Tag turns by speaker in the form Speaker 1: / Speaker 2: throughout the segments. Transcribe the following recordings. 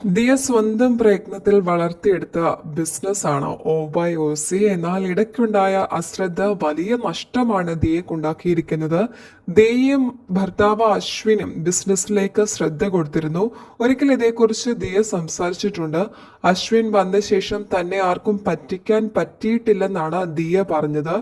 Speaker 1: ദിയ സ്വന്തം പ്രയത്നത്തിൽ വളർത്തിയെടുത്ത ബിസിനസ്സാണ് ഓ by O C. എന്നാൽ ഇടയ്ക്കുണ്ടായ അശ്രദ്ധ വലിയ നഷ്ടമാണ് ദിയക്കുണ്ടാക്കിയിരിക്കുന്നത് ദിയയും ഭർത്താവ് അശ്വിനും ബിസിനസ്സിലേക്ക് ശ്രദ്ധ കൊടുത്തിരുന്നു. ഒരിക്കൽ ഇതേക്കുറിച്ച് ദിയ സംസാരിച്ചിട്ടുണ്ട്. അശ്വിൻ വന്ന ശേഷം തന്നെ ആർക്കും പറ്റിക്കാൻ പറ്റിയിട്ടില്ലെന്നാണ് ദിയ പറഞ്ഞത്.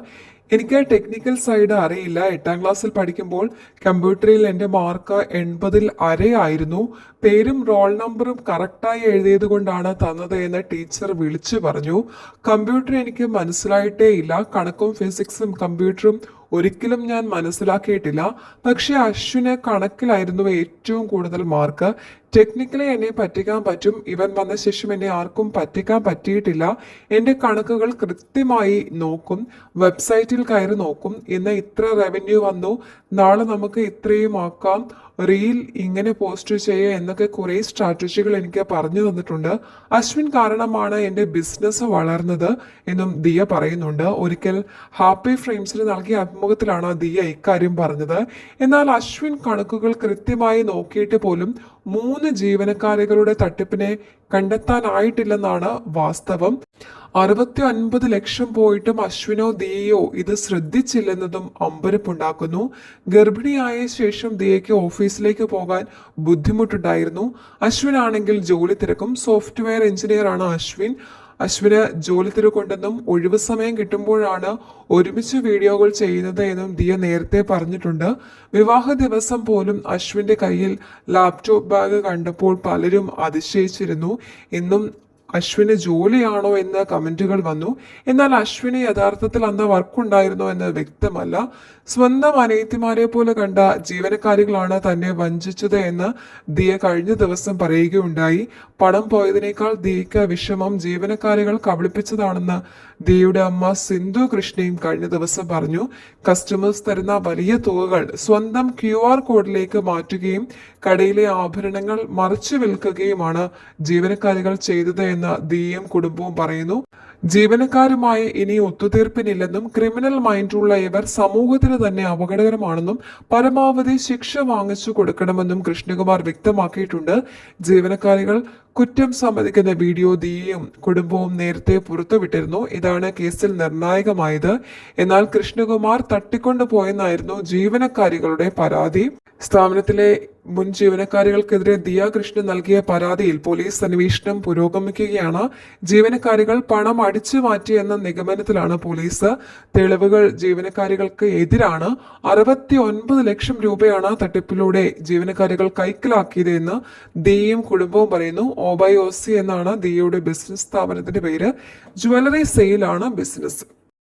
Speaker 1: എനിക്ക് ടെക്നിക്കൽ സൈഡ് അറിയില്ല. എട്ടാം ക്ലാസ്സിൽ പഠിക്കുമ്പോൾ കമ്പ്യൂട്ടറിൽ എന്റെ മാർക്ക് എൺപതിൽ അരയായിരുന്നു. പേരും റോൾ നമ്പറും കറക്റ്റായി എഴുതിയത് കൊണ്ടാണ് തന്നത് എന്ന് ടീച്ചർ വിളിച്ചു പറഞ്ഞു. കമ്പ്യൂട്ടർ എനിക്ക് മനസ്സിലായിട്ടേ ഇല്ല. കണക്കും ഫിസിക്സും കമ്പ്യൂട്ടറും ഒരിക്കലും ഞാൻ മനസ്സിലാക്കിയിട്ടില്ല. പക്ഷേ അശ്വിന് കണക്കിലായിരുന്നു ഏറ്റവും കൂടുതൽ മാർക്ക്. ടെക്നിക്കലി എന്നെ പറ്റിക്കാൻ പറ്റും. ഇവൻ വന്ന ശേഷം എന്നെ ആർക്കും പറ്റിക്കാൻ പറ്റിയിട്ടില്ല. എന്റെ കണക്കുകൾ കൃത്യമായി നോക്കും. വെബ്സൈറ്റിൽ കയറി നോക്കും. ഇന്ന് ഇത്ര റവന്യൂ വന്നു. നാളെ നമുക്ക് ഇത്രയും ആക്കാം. റീൽ ഇങ്ങനെ പോസ്റ്റ് ചെയ്യുക എന്നൊക്കെ കുറേ സ്ട്രാറ്റജികൾ എനിക്ക് പറഞ്ഞു തന്നിട്ടുണ്ട്. അശ്വിൻ കാരണമാണ് എന്റെ ബിസിനസ് വളർന്നത് എന്നും ദിയ പറയുന്നുണ്ട്. ഒരിക്കൽ ഹാപ്പി ഫ്രെയിംസിന് നൽകിയ അഭിമുഖത്തിലാണ് ദിയ ഇക്കാര്യം പറഞ്ഞത്. എന്നാൽ അശ്വിൻ കണക്കുകൾ കൃത്യമായി നോക്കിയിട്ട് പോലും മൂന്ന് ജീവനക്കാരികളുടെ തട്ടിപ്പിനെ കണ്ടെത്താനായിട്ടില്ലെന്നാണ് വാസ്തവം. അറുപത്തി ഒൻപത് ലക്ഷം പോയിട്ടും അശ്വിനോ ദിയയോ ഇത് ശ്രദ്ധിച്ചില്ലെന്നതും അമ്പരപ്പുണ്ടാക്കുന്നു. ഗർഭിണിയായ ശേഷം ദിയയ്ക്ക് ഓഫീസിലേക്ക് പോകാൻ ബുദ്ധിമുട്ടുണ്ടായിരുന്നു. അശ്വിൻ ആണെങ്കിൽ ജോലി തിരക്കും. സോഫ്റ്റ്വെയർ എഞ്ചിനീയർ ആണ് അശ്വിൻ. അശ്വിന് ജോലി തിരക്കുണ്ടെന്നും ഒഴിവ് സമയം കിട്ടുമ്പോഴാണ് ഒരുമിച്ച് വീഡിയോകൾ ചെയ്യുന്നത് എന്നും ദിയ നേരത്തെ പറഞ്ഞിട്ടുണ്ട്. വിവാഹ ദിവസം പോലും അശ്വിന്റെ കയ്യിൽ ലാപ്ടോപ്പ് ബാഗ് കണ്ടപ്പോൾ പലരും അതിശയിച്ചിരുന്നു. എന്നും അശ്വിന് ജോലിയാണോ എന്ന് കമന്റുകൾ വന്നു. എന്നാൽ അശ്വിന് യഥാർത്ഥത്തിൽ അന്ന് വർക്കുണ്ടായിരുന്നോ എന്ന് വ്യക്തമല്ല. സ്വന്തം അനയത്തിമാരെ പോലെ കണ്ട ജീവനക്കാരികളാണ് തന്നെ വഞ്ചിച്ചത് എന്ന് ദിയ കഴിഞ്ഞ ദിവസം പറയുകയുണ്ടായി. പണം പോയതിനേക്കാൾ ദിയയ്ക്ക് വിഷമം ജീവനക്കാരികൾ കബളിപ്പിച്ചതാണെന്ന് ദിയയുടെ അമ്മ സിന്ധു കൃഷ്ണയും കഴിഞ്ഞ ദിവസം പറഞ്ഞു. കസ്റ്റമേഴ്സ് തരുന്ന വലിയ തുകകൾ സ്വന്തം ക്യു ആർ കോഡിലേക്ക് മാറ്റുകയും കടയിലെ ആഭരണങ്ങൾ മറിച്ചു വിൽക്കുകയുമാണ് ജീവനക്കാരികൾ ചെയ്തത് എന്ന് ദിയയും കുടുംബവും പറയുന്നു ജീവനക്കാരുമായി ഇനി ഒത്തുതീർപ്പിനില്ലെന്നും ക്രിമിനൽ മൈൻഡുള്ള ഇവർ സമൂഹത്തിന് തന്നെ അപകടകരമാണെന്നും പരമാവധി ശിക്ഷ വാങ്ങിച്ചു കൊടുക്കണമെന്നും കൃഷ്ണകുമാർ വ്യക്തമാക്കിയിട്ടുണ്ട്. ജീവനക്കാരികൾ കുറ്റം സമ്മതിക്കുന്ന വീഡിയോ ദിയയും കുടുംബവും നേരത്തെ പുറത്തുവിട്ടിരുന്നു. ഇതാണ് കേസിൽ നിർണായകമായത്. എന്നാൽ കൃഷ്ണകുമാർ തട്ടിക്കൊണ്ടുപോയെന്നായിരുന്നു ജീവനക്കാരികളുടെ പരാതി. സ്ഥാപനത്തിലെ മുൻ ജീവനക്കാരികൾക്കെതിരെ ദിയ കൃഷ്ണൻ നൽകിയ പരാതിയിൽ പോലീസ് അന്വേഷണം പുരോഗമിക്കുകയാണ്. ജീവനക്കാരികൾ പണം അടിച്ചു മാറ്റിയെന്ന നിഗമനത്തിലാണ് പോലീസ് തെളിവുകൾ ജീവനക്കാരികൾക്ക് എതിരാണ്. അറുപത്തി ഒൻപത് ലക്ഷം രൂപയാണ് തട്ടിപ്പിലൂടെ ജീവനക്കാരികൾ കൈക്കലാക്കിയതെന്ന് ദിയയും കുടുംബവും പറയുന്നു. ഓബൈ ഓസി എന്നാണ് ദിയയുടെ ബിസിനസ് സ്ഥാപനത്തിന്റെ പേര്. ജുവലറി സെയിലാണ് ബിസിനസ്.